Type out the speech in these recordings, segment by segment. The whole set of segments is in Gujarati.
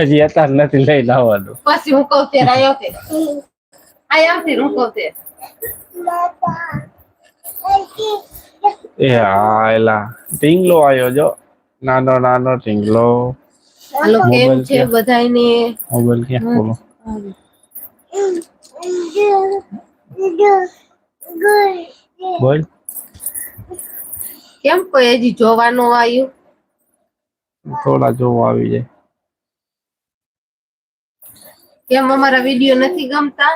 હજી અત્યારે નથી લઈ લાવવાનું. પછી હું કહું ત્યારે આવ્યો તે આયો તે હું કહું તે એ હા એલા. ટીંગલો આવ્યો જો. નાનો નાનો ટીંગલો હાલો કેમ છે ક્યાં? બધાયને? મોબાઈલ કે બોલો બોલ. કેમ કોઈ હજી જોવાનું આવ્યું? થોડા જોવા આવી જાય. કેમ અમારા વીડિયો નથી ગમતા?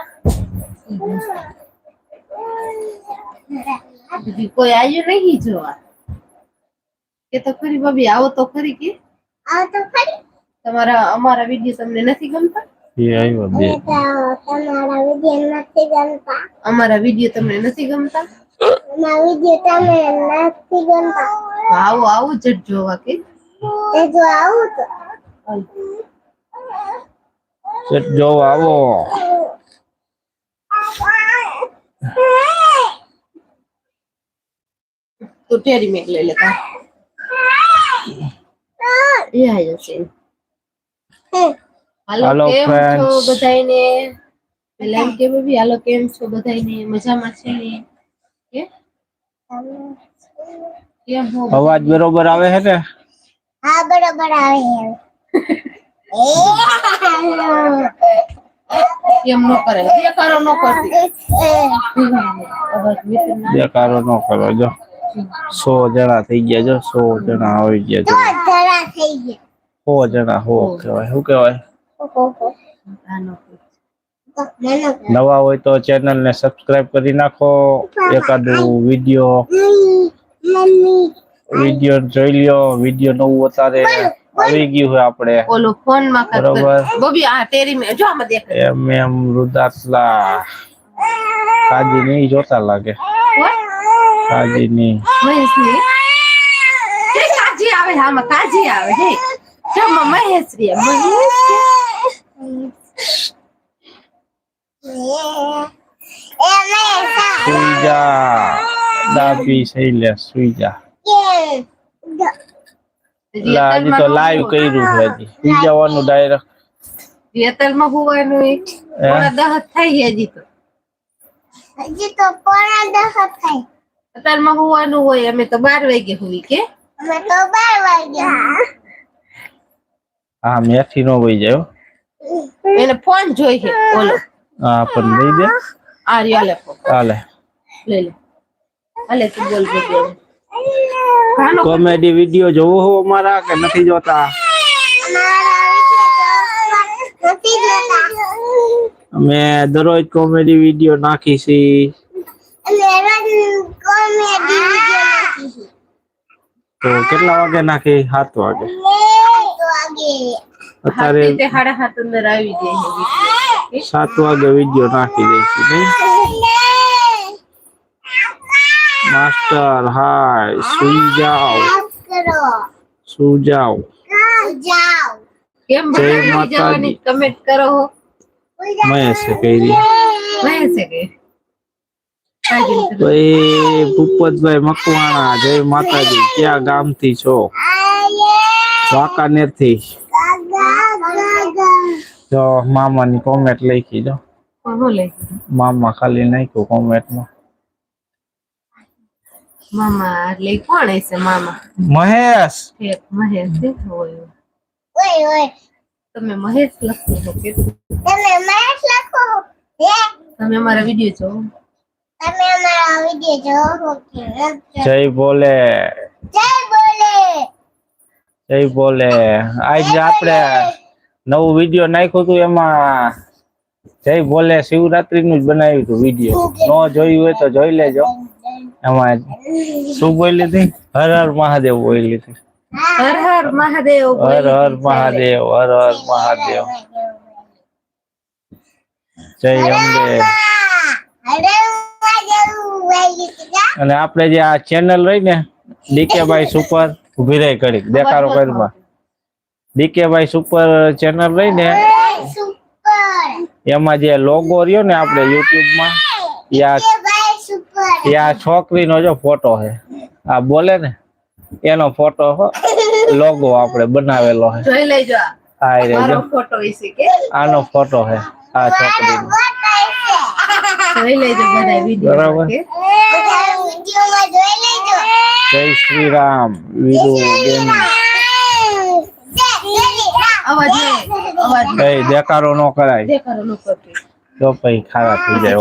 હજી કોઈ આવ્યું નહીં જોવા? કે તો ખરી ભાભી આવો તો ખરી કે? તમારા અમારા વીડિયો તમને નથી ગમતા? એ આવ્યો બે. અમારા વીડિયો તમને નથી ગમતા? આવો આવો જટ જોવા કે? સેટ જોવા આવો. તો ટેરી મેક લઈ લેતા એ આયો છે. હાલો Hello, કેમ છો friends. બધાયને? પેલા એમ કે બેબી હાલો કેમ છો બધાયને? મજામાં છે ને? કે કેમ હો? અવાજ બરોબર આવે છે ને? હા બરોબર આવે કેમ નો કરે. કરો. જો. સો જણા થઈ ગયા. જો, સો જણા આવી ગયા. જો. સો જણા હો કહેવાય. શું કહેવાય? નવા હોય તો ચેનલ ને સબસ્ક્રાઇબ કરી નાખો. એકાદું વીડિયો. વીડિયો જોઈ લ્યો. વીડિયો નવું અત્યારે આવી ગયું હોય આપણે. ઓલો ફોનમાં કર બરોબર. બબી આ ટેરી મે જો આમાં દેખ એમ એમ રુદાસલા. કાજી નહીં જોતા લાગે. કાજી નહીં. મહેશની હે કાજી આવે હા, આમાં કાજી આવે હે. જો માં મહેશ રે. મહેશ કે? સુઈ જા ડાબી સહી લે સુઈ જા એટલે હજી તો લાઈવ કર્યું છે હજી. સુઈ જવાનું ડાયરેક્ટ વેતરમાં હોવાનું એ. પોણા દહત થાય હજી તો. હજી તો પોણા દસ થાય અત્યારમાં હોવાનું હોય અમે તો બાર વાગે હોવી કે. અમે તો બાર વાગ્યા હા. મેથી નો વહી જાય હો. એને ફોન જોઈ છે ઓલો. હા પણ લઈ દે આ લે. હાલે લઈ લે. હાલે તું બોલ બોલ. કોમેડી વીડિયો જોવો હો અમારા કે નથી જોતા? અમે દરરોજ કોમેડી વીડિયો નાખી છી. અને રોજ કોમેડી વિડિયો નાખી તો કેટલા વાગે નાખી? સાત વાગે. અત્યારે. સાત વાગે વીડિયો નાખી દઈશું નહીં? માસ્ટર હાય સુઈ જાઓ સુઈ જાઓ જાઓ કેમ જય માતાજી. કમેન્ટ કરો હો. મહેશે કરી. મહેશ કે? એ ભૂપતભાઈ મકવાણા જય માતાજી. ક્યાં ગામથી છો? વાંકાનેરથી જો મામાની કોમેન્ટ લખી જો મામા ખાલી નાખ્યું કોમેન્ટમાં મામા એટલે કોણ હશે મામા? મહેશ. મહેશ દેખો ઓય ઓય. તમે મહેશ લખો છો કે? તમે મેચ લખો હે? તમે અમારા વીડિયો જોવો. તમે અમારા વિડિયો જોવો કે? જય બોલે. જય બોલે. જય બોલે. આજે આપણે નવું વીડિયો નાખ્યું હતું એમાં. જય બોલે. શિવરાત્રી નું જ બનાવ્યું હતું વીડિયો. ન જોયું હોય તો જોઈ લેજો. એમાં શું બોલી હતી હર હર મહાદેવ બોલી હતી હર હર મહાદેવ હર હર મહાદેવ હર હર મહાદેવ. જય અંબે. અને આપણે જે આ ચેનલ રહી ને ડીકેભાઈ સુપર ઊભી રહી કરી દેખાડો કરમાં ડીકેભાઈ સુપર ચેનલ રહી ને એમાં જે લોગો રહ્યો ને આપણે યુટ્યુબમાં યા કે ભાઈ સુપર યા છોકરીનો જો ફોટો છે. આ બોલે ને એનો ફોટો લોગો આપણે બનાવેલો છે. જોઈ લેજો આ. રે જો. ફોટો વિશે કે? આનો ફોટો હે આ છોકરીનો. જોઈ લેજો બધા વિડિયો બરાબર. વિડીયોમાં જોઈ લેજો જય શ્રી રામ વીરુ બેન અવાજ અવાજ દેખારો ન કરાય. દેખારો ન કરતી. તો પછી ખાવા થઈ જાય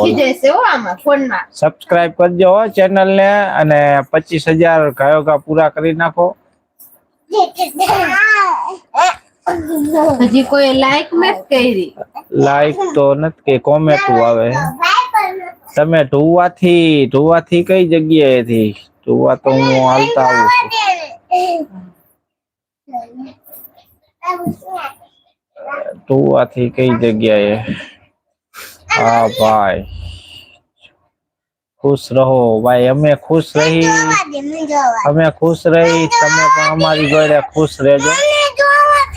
હો આમાં ફોનમાં. સબસ્ક્રાઇબ કરજો હો ચેનલ ને અને પચીસ હજાર ગાયોગા પૂરા કરી નાખો. હજી કોઈ લાઈક નથી કરી. લાઈક તો નથી કે કોમેન્ટ આવે. તમે ધોવાથી ધોવાથી કઈ જગ્યાએથી? ધોવા તો હું હાલતા આવું છું. ઢુવાથી કઈ જગ્યાએ? હા ભાઈ. ખુશ રહો ભાઈ. અમે ખુશ રહી. અમે ખુશ રહી. તમે પણ અમારી જોડે ખુશ રહેજો.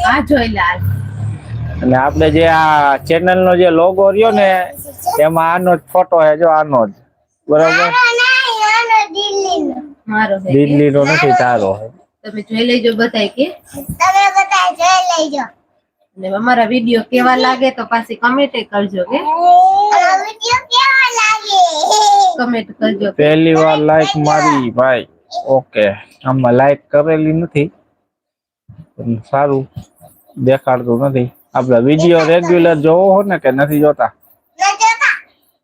આ જોઈ લાલ અને આપણે જે આ ચેનલ નો જે લોગો રહ્યો ને એમાં આનો જ ફોટો છે જો આનો જ. બરાબર? મારો દિલ્હી નો નથી તારો છે. તમે જોઈ લેજો બતાય કે. તમે બધા જોઈ લેજો. અને અમારા વીડિયો કેવા લાગે તો પાછી કમેન્ટ કરજો કે કમેન્ટ કરજો. પહેલી વાર લાઈક મારી ભાઈ. ઓકે. આમાં લાઈક કરેલી નથી. પણ સારું. દેખાડતું નથી. આપણે વીડિયો રેગ્યુલર જોવો હો ને કે નથી જોતા? ન જોતા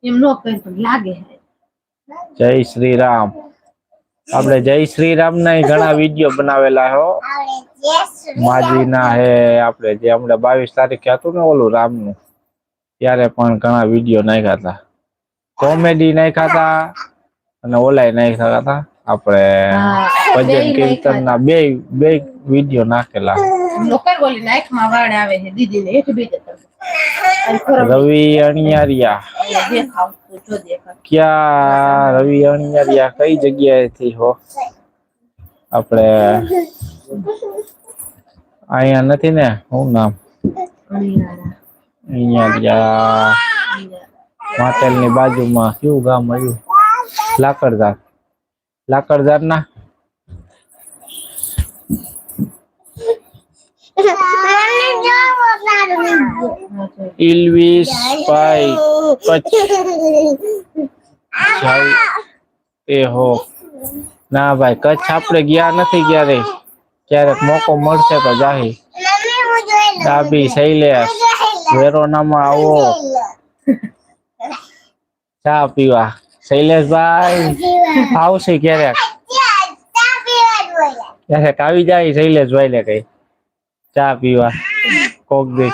એમ નો કહે પણ લાગે છે. જય શ્રી રામ આપણે જય શ્રી રામ ના ઘણા વીડિયો બનાવેલા હો. આવડે યસ માજી ના હે આપણે જે હમણાં બાવીસ તારીખે હતું ને ઓલું રામનું ત્યારે પણ ઘણા વીડિયો નાખ્યા હતા. કોમેડી નાખ્યા હતા અને ઓલાય નાખ્યા હતા આપણે ભજન કીર્તન ના બે બે વીડિયો નાખેલા. રવિ અણિયારિયા. ક્યાં રવિ અણિયારિયા? કઈ જગ્યાએ થી હો? આપણે અહીંયા નથી ને? શું નામ. અણિયારિયા. માટેલની બાજુમાં કયું ગામ આવ્યું? લાકડદાર લાકડદાર ના મને જો પોતાનું હા, જો. ઇલવીસ ભાઈ કચ્છ. જાય એ હો. ના ભાઈ કચ્છ આપણે ગયા નથી ક્યારે. ક્યારેક મોકો મળશે તો જાહી. મમ્મી હું જોઈ લઉં ડાબી શૈલેષ વેરોનામાં આવો. ચા પીવા. શૈલેષભાઈ આવશે ક્યારેક? ક્યારેક આવી જાય શૈલેષભાઈ ને કઈ. ચા પીવા. કોક દે.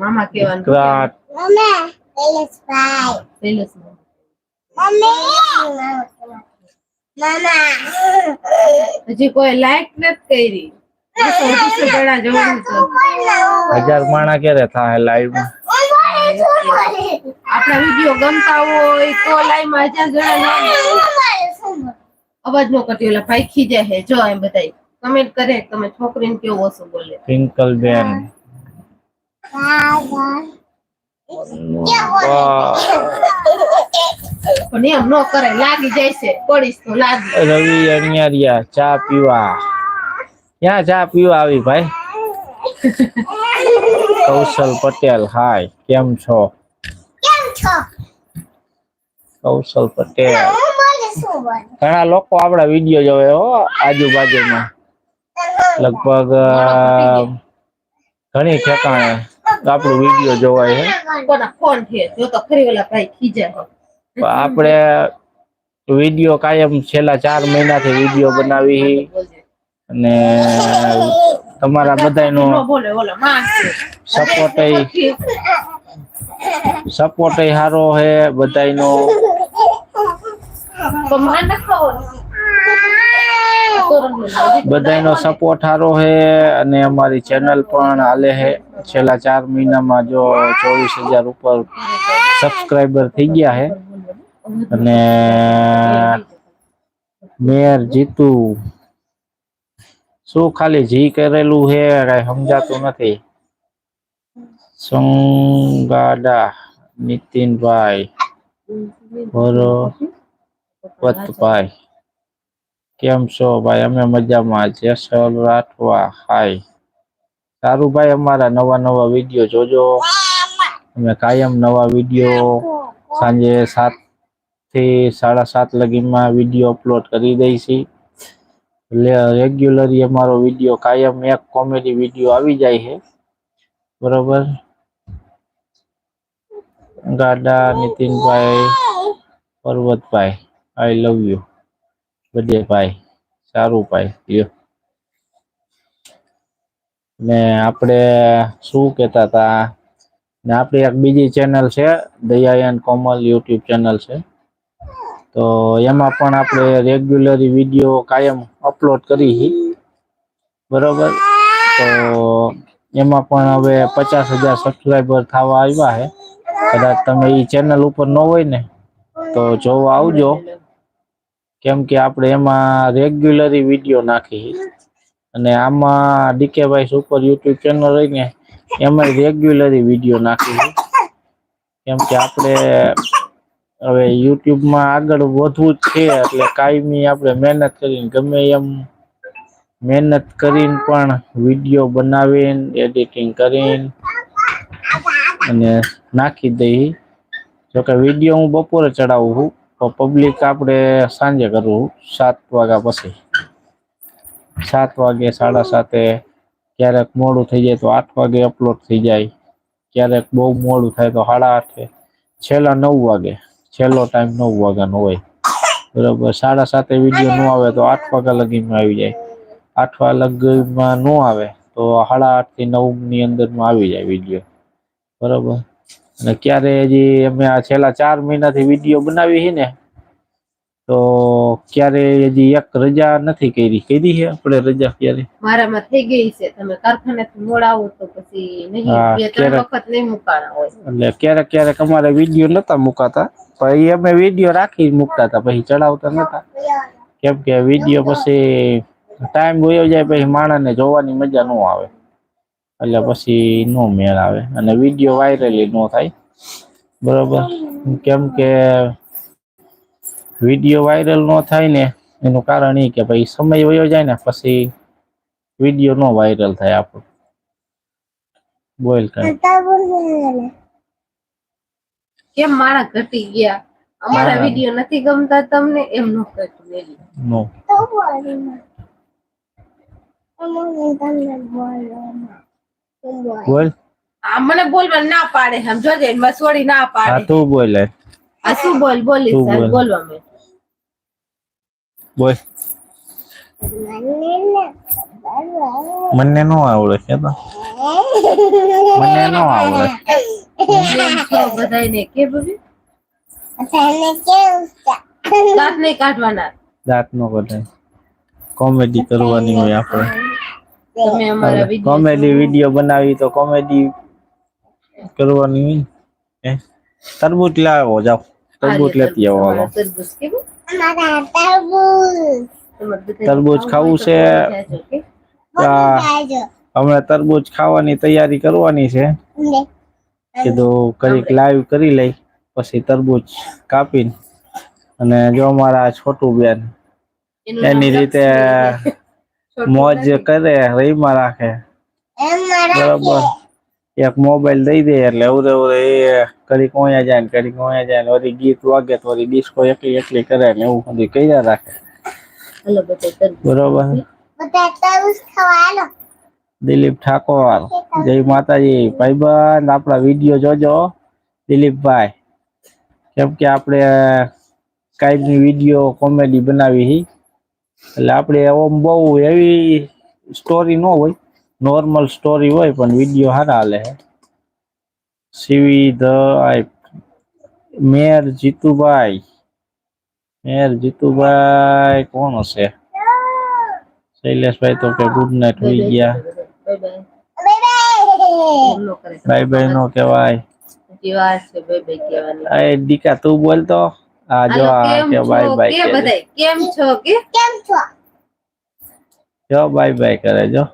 મામા. હજી કોઈ લાઈક નથી કરી? હજાર માણા ક્યારે થાય લાઈવ આપણા વીડિયો ગમતા હોય તો લાઈવમાં હજાર જણા અવાજ નો કરતી ઓલા ભાઈ જાય હે જો એમ બધાય કમેન્ટ કરે તમે છોકરીને કેવું ઓછો બોલે. પિંકલ બેન. પણ એમ નો કરે લાગી જાય છે પડીશ તો લાગી. રવિ અણિયારિયા ચા પીવા. ક્યાં ચા પીવા આવી ભાઈ? કૌશલ પટેલ હાય કેમ છો? કૌશલ પટેલ. ઘણા લોકો આપડા વીડિયો જોવે હો આજુબાજુમાં. લગભગ ઘણી ઠેકાણે આપણું વીડિયો જોવાય છે. છે? જો છે. આપણે વીડિયો કાયમ છેલ્લા ચાર મહિનાથી વીડિયો બનાવી અને તમારા બધાનો નો બોલે ઓલા માણસ છે. સપોર્ટ સપોર્ટ સારો હે બધાયનો તો માન નખાવો. બધાયનો સપોર્ટ સારો હે અને અમારી ચેનલ પણ હાલે હે છેલ્લા ચાર મહિનામાં જો ચોવીસ હજાર ઉપર સબસ્ક્રાઈબર થઈ ગયા હે અને મેયર જીતુ શું ખાલી જી કરેલું હે કઈ સમજાતું નથી. સંગાડા, નીતિનભાઈ બોલો વતભાઈ કેમ છો ભાઈ? અમે મજામાં જેસલ રાઠવા હાય. સારું ભાઈ અમારા નવા નવા વીડિયો જોજો. અમે કાયમ નવા વીડિયો સાંજે સાતથી સાડા સાત લગીમાં વીડિયો અપલોડ કરી દઈશી. રેગ્યુલરી અમારો વીડિયો કાયમ એક કોમેડી વીડિયો આવી જાય છે. બરોબર? ગાડા, નીતિનભાઈ, પર્વતભાઈ આઈ લવ યુ બધે ભાઈ સારું ભાઈ, લ્યો. ને આપણે શું કહેતા હતા? ને આપણી એક બીજી ચેનલ છે દયા એન્ડ કોમલ યુટ્યુબ ચેનલ છે. તો એમાં પણ આપણે રેગ્યુલરી વીડિયો કાયમ અપલોડ કરી બરોબર? તો એમાં પણ હવે પચાસ હજાર સબસ્ક્રાઈબર થવા આવ્યા છે કદાચ તમે એ ચેનલ ઉપર ન હોય ને, તો જોવા આવજો. કેમ કે આપણે એમાં રેગ્યુલરી વીડિયો નાખી અને આમાં ડીકેભાઈ સુપર યુટ્યુબ ચેનલ હોય ને એમાં રેગ્યુલરી વીડિયો નાખી કેમ કે આપણે હવે યુટ્યુબમાં આગળ વધવું જ છે, એટલે કાયમી આપણે મહેનત કરીને, ગમે એમ મહેનત કરીને પણ વીડિયો બનાવીને એડિટિંગ કરીને અને નાખી દઈ. જોકે વીડિયો હું બપોરે ચડાવું છું, તો પબ્લિક આપણે સાંજે કરવું સાત વાગ્યા પછી. સાત વાગે, સાડા સાતે ક્યારેક મોડું થઈ જાય તો આઠ વાગે અપલોડ થઈ જાય. ક્યારેક બહુ મોડું થાય તો સાડા આઠે. છેલ્લા નવ વાગે. છેલ્લો ટાઈમ નવ વાગ્યાનો હોય. બરાબર સાડા સાતે વીડિયો ન આવે તો આઠ વાગ્યા લગીમાં આવી જાય. આઠ વાગ્યા લગીમાં ન આવે તો સાડા આઠથી નવની અંદરમાં આવી જાય વીડિયો બરાબર? અને ક્યારે હજી અમે આ છેલ્લા ચાર મહિનાથી વીડિયો બનાવી છે ને તો ક્યારે હજી એક રજા નથી કરી. કરી છે આપણે રજા ક્યારે? મારામાં થઈ ગઈ છે. તમે કારખાનેથી મોડા આવો તો પછી નહીં હા, બે ત્રણ ક્યારેક- વખત નહીં મુકાણા હોય. એટલે ક્યારેક ક્યારેક અમારે વીડિયો નતા મુકાતા. એ અમે વીડિયો રાખી મૂકતા હતા, પછી ચડાવતા નતા. કેમ કે વીડિયો પછી ટાઈમ વયો જાય પછી માણસને જોવાની મજા ન આવે. એટલે પછી નો મેળ આવે અને વીડિયો વાયરલી નો થાય. બરોબર? કેમ કે વીડિયો વાયરલ નો થાય ને, એનું કારણ એ કે ભાઈ સમય વયો જાય ને, પછી વીડિયો નો વાયરલ થાય આપણો. બોલ કઈ. કેમ મારા ઘટી ગયા. અમારા વીડિયો નથી ગમતા તમને એમ નો કહેતું મેલી નો. બોલ. આ મને બોલવા ના પાડે આમ જોજે એમાં છોડી ના હા પાડે તું બોલ આ શું બોલ? બોલી. સાહેબ બોલવા મેં. બોલ. મને નો આવડે કે તો. મને નો આવડે. છો કે બબી દાંત નહીં કાઢવાના. દાંત નો કઢાય કોમેડી કરવાની હોય આપણે. કોમેડી વીડિયો બનાવી તો કોમેડી કરવાની હોય હે? તરબૂચ લાવો જાઓ. તરબૂચ લેતી આવો તરબૂચ કેવું તરબૂચ. ખાવું છે? હમણાં તરબૂચ ખાવાની તૈયારી કરવાની છે. કીધું કરીક લાઈવ કરી લઈ પછી તરબૂચ કાપીને. અને જો અમારા છોટું બેન એની રીતે મોજ કરે રહીમાં રાખે. બરોબર. એક મોબાઈલ દઈ દે એટલે ઉરે ઉરે એ કડીક ઓયા જાય કરી કડીક જાય ને વળી ગીત વાગે તો વળી ડિસ્કો એકલી એકલી કરે ને એવું બધું કર્યા રાખે. તરબૂચ બરોબર. દિલીપ ઠાકોર. જય માતાજી. ભાઈબંધ આપણા વીડિયો જોજો. દિલીપભાઈ કેમ કે આપણે કાંઈકની વીડિયો કોમેડી બનાવી હી. એટલે આપણે ઓમ બહુ એવી સ્ટોરી ન હોય નોર્મલ સ્ટોરી હોય પણ વીડિયો સારા હાલે છે સીવી ધ મેયર જીતુભાઈ. મેયર જીતુભાઈ કોણ હશે શૈલેષભાઈ તો કે ગુડ નાઇટ હોઈ ગયા બાય બાય નો કહેવાય એ દીકા તું બોલતો આ જો આ કે બાય બાય કરે બધાય કેમ છો કે જો બાય બાય કરે જો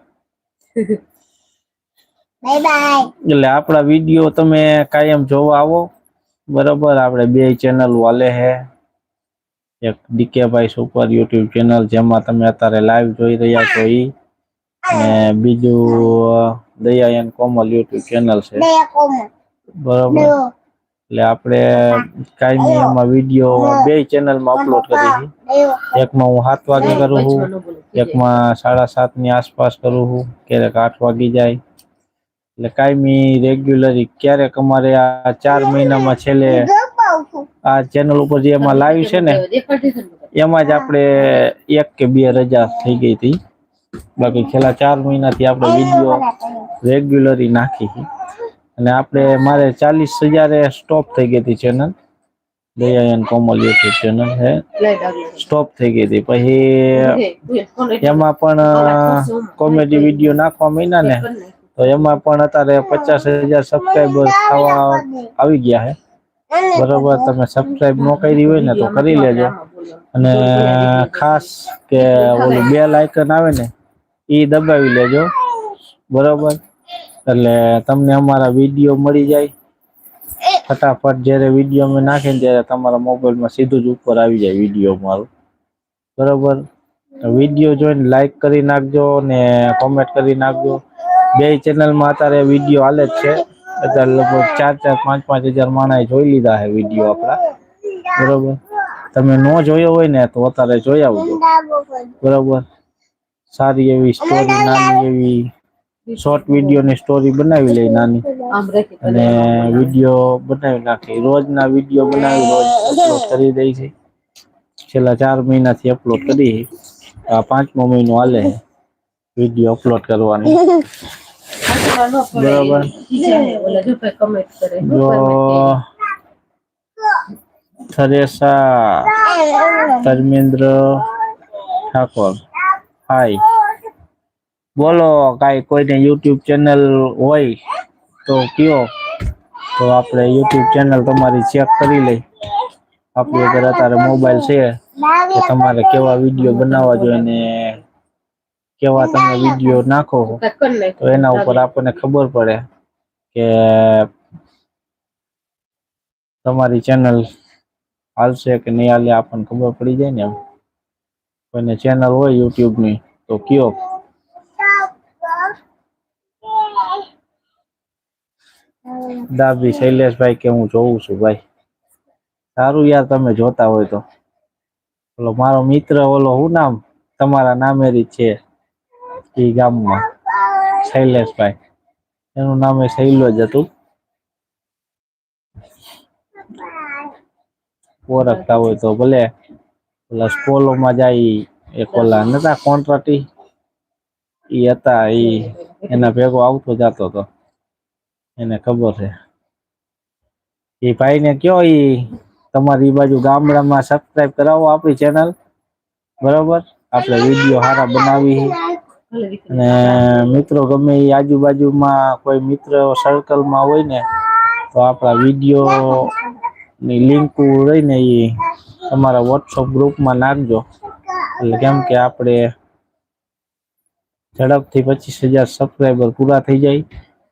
એટલે આપણા વીડિયો તમે કાયમ જોવા આવો. બરોબર આપણે બે ચેનલ વાલે હે. એક ડીકેભાઈ સુપર યુટ્યુબ ચેનલ જેમાં તમે અત્યારે લાઈવ જોઈ રહ્યા છો ઈ. અને બીજું દયાયન કોમલ યુટ્યુબ ચેનલ છે. બરોબર. એટલે આપણે કાયમી એમાં વીડિયો બે ચેનલમાં અપલોડ કરી છે એકમાં હું સાત વાગે કરું છું. એકમાં સાડા સાતની આસપાસ કરું છું. ક્યારેક આઠ વાગી જાય. એટલે કાયમી રેગ્યુલરી ક્યારેક અમારે આ ચાર મહિનામાં છેલ્લે આ ચેનલ ઉપર જે એમાં લાઈવ છે ને. એમાં જ આપણે એક કે બે રજા થઈ ગઈ હતી. બાકી છેલ્લા ચાર મહિનાથી આપણે વીડિયો રેગ્યુલરી નાખી હતી અને આપણે મારે ચાલીસ હજારે સ્ટોપ થઈ ગઈ હતી ચેનલ દયાયન કોમલ ચેનલ હે. સ્ટોપ થઈ ગઈ હતી. પછી એમાં પણ કોમેડી વીડિયો નાખવા મહિના ને, તો એમાં પણ અત્યારે પચાસ હજાર સબસ્ક્રાઈબર થવા આવી ગયા છે. બરોબર તમે સબસ્ક્રાઇબ ન કરી હોય ને તો કરી લેજો. અને ખાસ કે ઓલું બેલ આઇકન આવે ને એ દબાવી લેજો. બરોબર? એટલે તમને અમારા વીડિયો મળી જાય. ફટાફટ જ્યારે વીડિયો અમે નાખીને ત્યારે તમારા મોબાઈલમાં સીધું જ ઉપર આવી જાય વીડિયો મારું. બરોબર? વીડિયો જોઈને લાઈક કરી નાખજો ને કોમેન્ટ કરી નાખજો. બે ચેનલમાં અત્યારે વીડિયો હાલે જ છે. અત્યારે લગભગ ચાર ચાર પાંચ પાંચ હજાર માણસે જોઈ લીધા છે વીડિયો આપણા. બરોબર? તમે ન જોયો હોય ને તો અત્યારે જોઈ આવજો. બરોબર? સારી એવી સ્ટોરી નાની એવી શોર્ટ વીડિયો ની સ્ટોરી બનાવી લઈ નાની. અને વીડિયો બનાવી નાખી. રોજના વીડિયો બનાવી રોજ અપલોડ કરી દઈ છે. છેલ્લા ચાર મહિનાથી અપલોડ કરી. આ પાંચમો મહિનો હાલે છે. વીડિયો અપલોડ કરવાની. બરાબર. થરેસા ધર્મેન્દ્ર ઠાકોર હાય બોલો, કાંઈ કોઈને યુટ્યુબ ચેનલ હોય તો કયો? તો આપણે યુટ્યુબ ચેનલ તમારી ચેક કરી લઈ. આપણી આગળ અત્યારે મોબાઈલ છે. કે તમારે કેવા વીડિયો બનાવવા જોઈએ ને કેવા તમે વીડિયો નાખો. તો એના ઉપર આપણને ખબર પડે કે તમારી ચેનલ હાલશે કે નહીં હાલે આપણને ખબર પડી જાય ને એમ. કોઈને ચેનલ હોય યુટ્યુબની તો કયો. દાબી શૈલેષભાઈ કે હું જોઉં છું ભાઈ. સારું યાર તમે જોતા હોય તો. ઓલો મારો મિત્ર ઓલો શું નામ? તમારા નામેરી છે. એ ગામમાં શૈલેષભાઈ. એનું નામ એ શૈલો હતું. ઓળખતા હોય તો ભલે. ઓલા સ્કૂલોમાં જાય એક ઓલા નતા કોન્ટ્રાક્ટી ઈ હતા, ઈ એના ભેગો આવતો જતો હતો એને ખબર છે. એ ભાઈને કયો ઈ? તમારી બાજુ ગામડામાં સબસ્ક્રાઇબ કરાવો આપણી ચેનલ બરોબર? આપણે વીડિયો સારા બનાવી. અને મિત્રો ગમે એ આજુબાજુમાં કોઈ મિત્ર સર્કલમાં હોય ને તો આપણા વીડિયો ની લિંક રહીને એ તમારા વોટ્સઅપ ગ્રુપમાં નાખજો. એટલે કેમ કે આપણે ઝડપથી પચીસ હજાર સબસ્ક્રાઈબર પૂરા થઈ જાય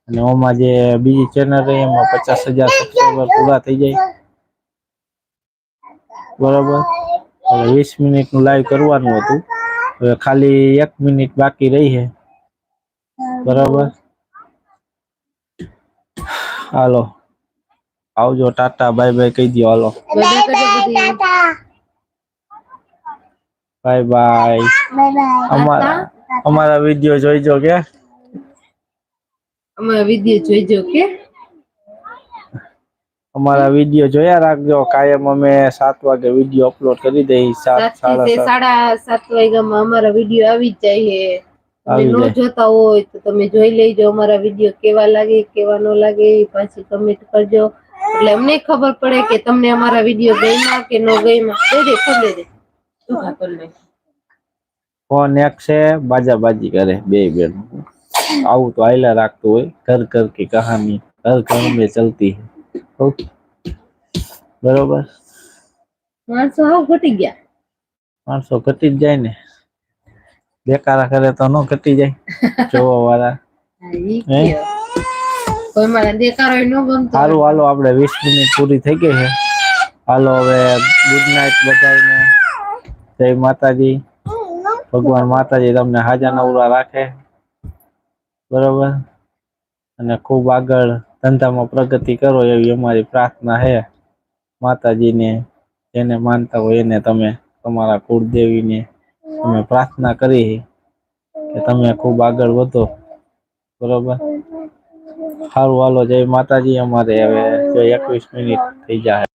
અને ઓમાં જે બીજી ચેનલ રહી એમાં પચાસ હજાર સબસ્ક્રાઈબર પૂરા થઈ જાય. બરાબર? વીસ મિનિટનું લાઈવ કરવાનું હતું. ખાલી એક મિનિટ બાકી રહી છે. બરાબર? હાલો. આવજો, ટાટા, બાય બાય, કહી દો હાલો. Bye bye. અમારા અમારા વીડિયો જોઈજો કે? અમારા વીડિયો જોઈજો કે? અમારા વિડીયો જોયા રાખજો કાયમ અમે સાત વાગે વિડીયો અપલોડ કરી દઈ સાત સાડા સાત વાગ્યામાં અમારા વિડીયો આવી જ જાય છે નો જોતા હોય તો તમે જોઈ લેજો અમારા વિડીયો કેવા લાગે કેવા ન લાગે પાછી કમેન્ટ કરજો એટલે અમને ખબર પડે કે તમને અમારા વિડીયો ગયમાં કે ન ગયમાં દે દે ખોલે દે શું કરી લે ફોન એક છે બાજાબાજી કરે બે બેન આવું તો આયલા રાખતું હોય ઘર ઘર કે કહાની ઘર ઘર મેં ચલતી હૈ ઓકે. બરોબર. માણસો હાવ ઘટી ગયા. માણસો ઘટી જ જાય ને. બેકારા કરે તો ન ઘટી જાય. જોવા વાળા સારું હાલો આપણે વીસ મિનિટ પૂરી થઈ ગઈ છે. હાલો હવે ગુડ નાઇટ બધાને જય માતાજી. ભગવાન માતાજી તમને હાજા નવરા રાખે. બરોબર? અને ખૂબ આગળ ધંધામાં પ્રગતિ કરો એવી અમારી પ્રાર્થના છે. માતાજીને જેને માનતા હોય એને તમે તમારા કુળદેવીને અમે પ્રાર્થના કરી કે તમે ખૂબ આગળ વધો. બરોબર? સારું, હાલો, જય માતાજી. અમારે હવે એકવીસ મિનિટ થઈ જાય.